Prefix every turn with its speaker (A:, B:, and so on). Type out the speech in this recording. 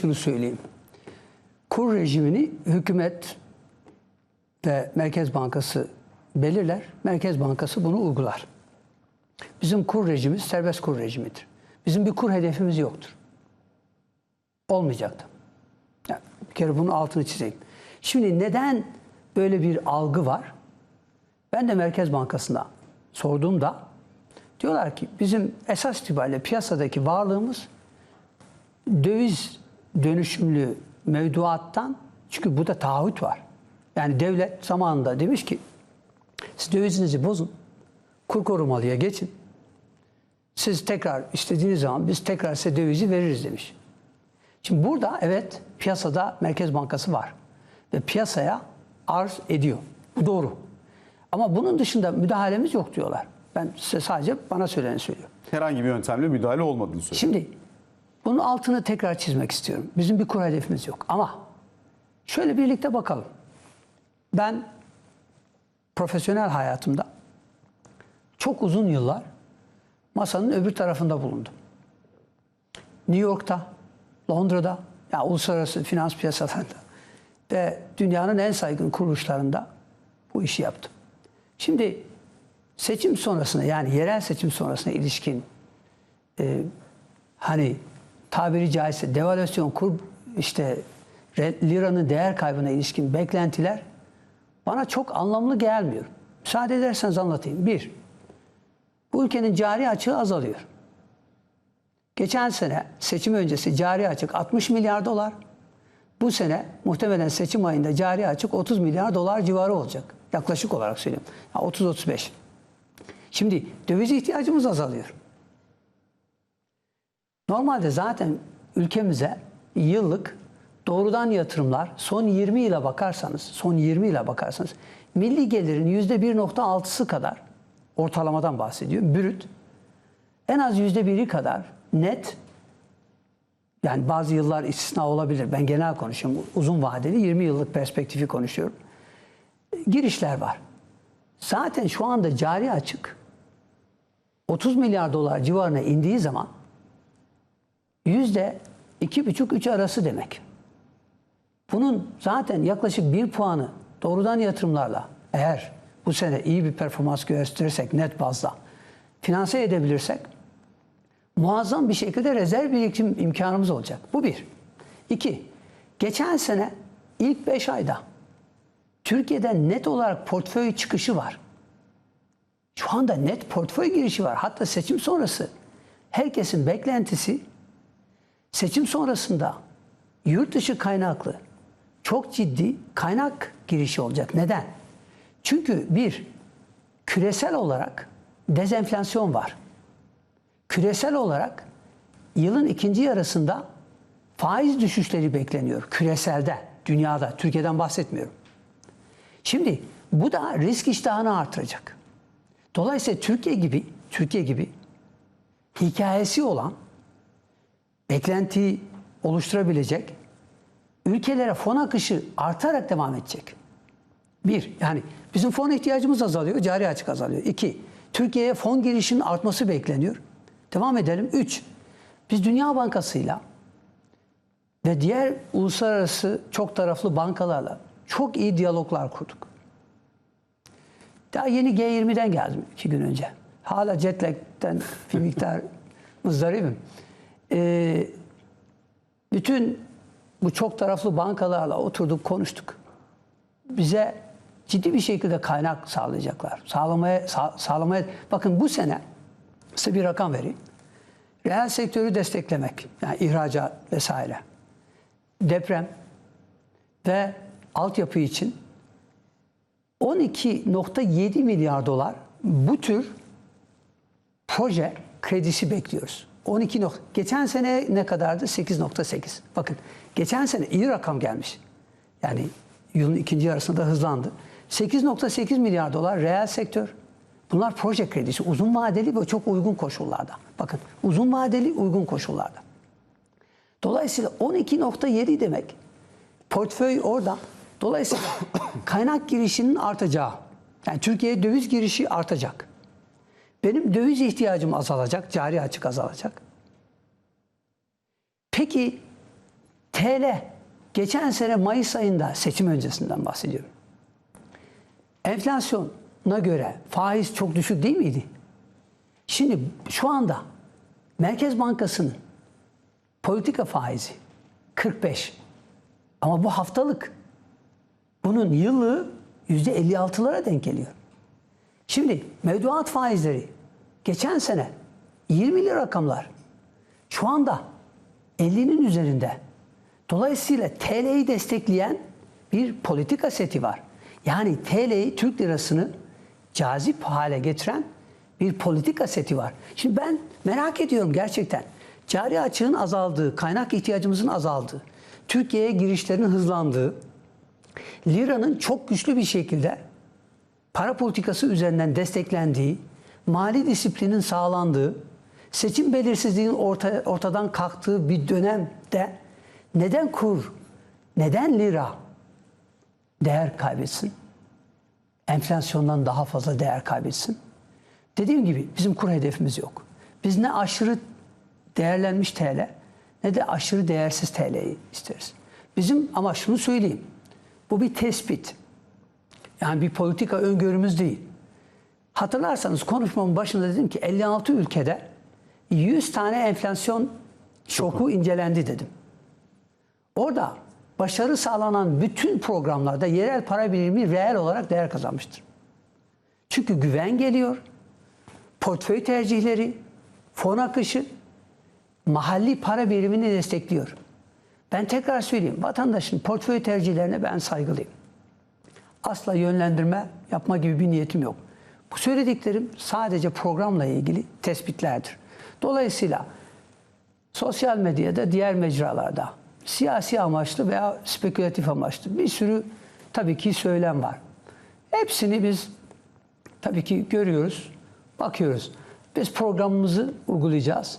A: şunu söyleyeyim. Kur rejimini hükümet ve Merkez Bankası belirler. Merkez Bankası bunu uygular. Bizim kur rejimimiz serbest kur rejimidir. Bizim bir kur hedefimiz yoktur. Olmayacaktı. Yani bir kere bunun altını çizeyim. Şimdi neden böyle bir algı var? Ben de Merkez Bankası'na sorduğumda diyorlar ki bizim esas itibariyle piyasadaki varlığımız döviz dönüşümlü mevduattan çünkü burada taahhüt var. Yani devlet zamanında demiş ki siz dövizinizi bozun, kur korumalıya geçin. Siz tekrar istediğiniz zaman biz tekrar size dövizi veririz demiş. Şimdi burada evet piyasada Merkez Bankası var ve piyasaya arz ediyor. Bu doğru. Ama bunun dışında müdahalemiz yok diyorlar. Ben size sadece bana söyleni söylüyorum.
B: Herhangi bir yöntemle müdahale olmadığını söylüyor.
A: Şimdi bunun altını tekrar çizmek istiyorum. Bizim bir kur hedefimiz yok. Ama şöyle birlikte bakalım. Ben profesyonel hayatımda çok uzun yıllar masanın öbür tarafında bulundum. New York'ta, Londra'da, ya uluslararası finans piyasalarında ve dünyanın en saygın kuruluşlarında bu işi yaptım. Şimdi seçim sonrasında yani yerel seçim sonrasına ilişkin e, hani tabiri caizse devalüasyon kur işte liranın değer kaybına ilişkin beklentiler bana çok anlamlı gelmiyor. Müsaade ederseniz anlatayım. Bir, bu ülkenin cari açığı azalıyor. Geçen sene seçim öncesi cari açık 60 milyar dolar. Bu sene muhtemelen seçim ayında cari açık 30 milyar dolar civarı olacak. Yaklaşık olarak söylüyorum. Ya 30-35. Şimdi döviz ihtiyacımız azalıyor. Normalde zaten ülkemize yıllık doğrudan yatırımlar son 20 yıla bakarsanız, son 20 yıla bakarsanız milli gelirin %1.6'sı kadar ortalamadan bahsediyor. Brüt en az %1'i kadar net yani bazı yıllar istisna olabilir. Ben genel konuşuyorum. Uzun vadeli 20 yıllık perspektifi konuşuyorum. Girişler var. Zaten şu anda cari açık 30 milyar dolar civarına indiği zaman yüzde iki buçuk üç arası demek. Bunun zaten yaklaşık bir puanı doğrudan yatırımlarla eğer bu sene iyi bir performans gösterirsek net bazda finanse edebilirsek muazzam bir şekilde rezerv birikim imkanımız olacak. Bu bir. İki, geçen sene ilk beş ayda Türkiye'den net olarak portföy çıkışı var. Şu anda net portföy girişi var. Hatta seçim sonrası herkesin beklentisi seçim sonrasında yurt dışı kaynaklı çok ciddi kaynak girişi olacak. Neden? Çünkü bir, küresel olarak dezenflasyon var. Küresel olarak yılın ikinci yarısında faiz düşüşleri bekleniyor. Küreselde, dünyada, Türkiye'den bahsetmiyorum. Şimdi bu da risk iştahını artıracak. Dolayısıyla Türkiye gibi, Türkiye gibi hikayesi olan beklentiyi oluşturabilecek ülkelere fon akışı artarak devam edecek. Bir, yani bizim fon ihtiyacımız azalıyor, cari açık azalıyor. İki, Türkiye'ye fon girişinin artması bekleniyor. Devam edelim. Üç, biz Dünya Bankası'yla ve diğer uluslararası çok taraflı bankalarla çok iyi diyaloglar kurduk. Daha yeni G20'den geldim iki gün önce. Hala jet lag'den bir miktar muzdaribim. Ee, bütün bu çok taraflı bankalarla oturduk konuştuk. Bize ciddi bir şekilde kaynak sağlayacaklar. Sağlamaya, sağ, sağlamaya. Bakın bu sene size bir rakam vereyim. Reel sektörü desteklemek, yani ihracat vesaire, deprem ve altyapı için 12.7 milyar dolar bu tür proje kredisi bekliyoruz. 12 nok geçen sene ne kadardı? 8.8. Bakın geçen sene iyi rakam gelmiş. Yani yılın ikinci yarısında hızlandı. 8.8 milyar dolar reel sektör. Bunlar proje kredisi. Uzun vadeli ve çok uygun koşullarda. Bakın uzun vadeli uygun koşullarda. Dolayısıyla 12.7 demek portföy orada. Dolayısıyla kaynak girişinin artacağı. Yani Türkiye'ye döviz girişi artacak. Benim döviz ihtiyacım azalacak, cari açık azalacak. Peki TL geçen sene Mayıs ayında seçim öncesinden bahsediyorum. Enflasyona göre faiz çok düşük değil miydi? Şimdi şu anda Merkez Bankası'nın politika faizi 45. Ama bu haftalık. Bunun yıllığı %56'lara denk geliyor. Şimdi mevduat faizleri geçen sene 20'li rakamlar. Şu anda 50'nin üzerinde. Dolayısıyla TL'yi destekleyen bir politika seti var. Yani TL'yi Türk lirasını cazip hale getiren bir politika seti var. Şimdi ben merak ediyorum gerçekten. Cari açığın azaldığı, kaynak ihtiyacımızın azaldığı, Türkiye'ye girişlerin hızlandığı, liranın çok güçlü bir şekilde para politikası üzerinden desteklendiği, mali disiplinin sağlandığı, seçim belirsizliğinin orta, ortadan kalktığı bir dönemde neden kur, neden lira değer kaybetsin? Enflasyondan daha fazla değer kaybetsin. Dediğim gibi bizim kur hedefimiz yok. Biz ne aşırı değerlenmiş TL ne de aşırı değersiz TL'yi isteriz. Bizim ama şunu söyleyeyim. Bu bir tespit. Yani bir politika öngörümüz değil. Hatırlarsanız konuşmamın başında dedim ki 56 ülkede 100 tane enflasyon şoku incelendi dedim. Orada başarı sağlanan bütün programlarda yerel para birimi reel olarak değer kazanmıştır. Çünkü güven geliyor, portföy tercihleri, fon akışı mahalli para birimini destekliyor. Ben tekrar söyleyeyim, vatandaşın portföy tercihlerine ben saygılıyım. Asla yönlendirme yapma gibi bir niyetim yok. Bu söylediklerim sadece programla ilgili tespitlerdir. Dolayısıyla sosyal medyada, diğer mecralarda siyasi amaçlı veya spekülatif amaçlı bir sürü tabii ki söylem var. Hepsini biz tabii ki görüyoruz, bakıyoruz. Biz programımızı uygulayacağız.